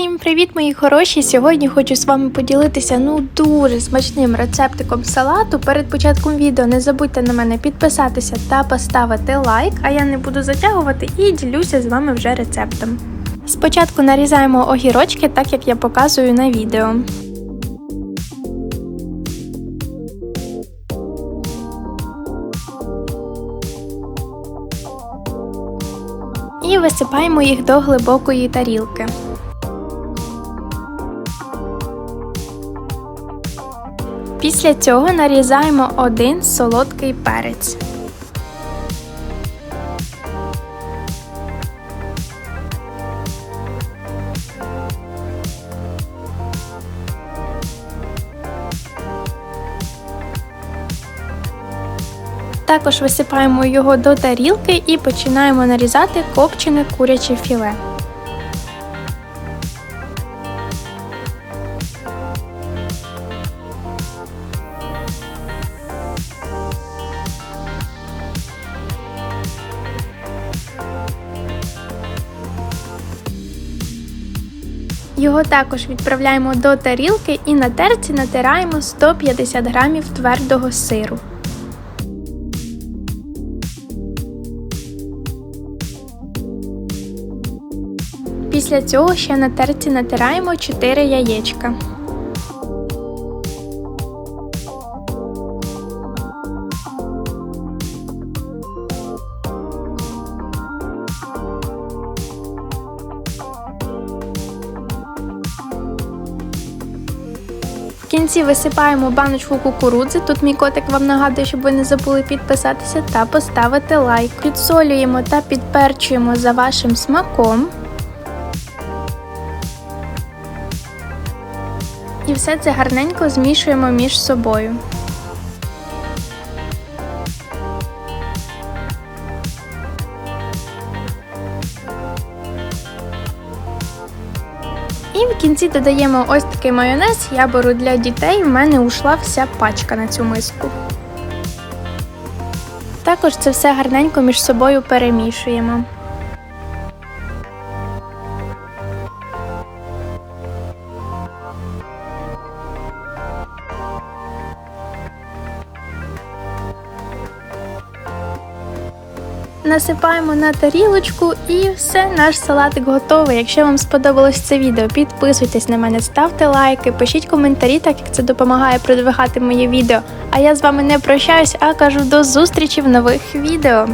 Всім привіт, мої хороші! Сьогодні хочу з вами поділитися ну дуже смачним рецептиком салату. Перед початком відео не забудьте на мене підписатися та поставити лайк, а я не буду затягувати і ділюся з вами вже рецептом. Спочатку нарізаємо огірочки, так як я показую на відео. І висипаємо їх до глибокої тарілки. Після цього нарізаємо один солодкий перець. Також висипаємо його до тарілки і починаємо нарізати копчене куряче філе. Його також відправляємо до тарілки і на терці натираємо 150 г твердого сиру. Після цього ще на терці натираємо 4 яєчка. Кінці висипаємо баночку кукурудзи. Тут мій котик вам нагадує, щоб ви не забули підписатися та поставити лайк. Підсолюємо та підперчуємо за вашим смаком. І все це гарненько змішуємо між собою. І в кінці додаємо ось такий майонез. Я беру для дітей, в мене ушла вся пачка на цю миску. Також це все гарненько між собою перемішуємо. Насипаємо на тарілочку і все, наш салатик готовий. Якщо вам сподобалось це відео, підписуйтесь на мене, ставте лайки, пишіть коментарі, так як це допомагає продвигати моє відео. А я з вами не прощаюсь, а кажу до зустрічі в нових відео.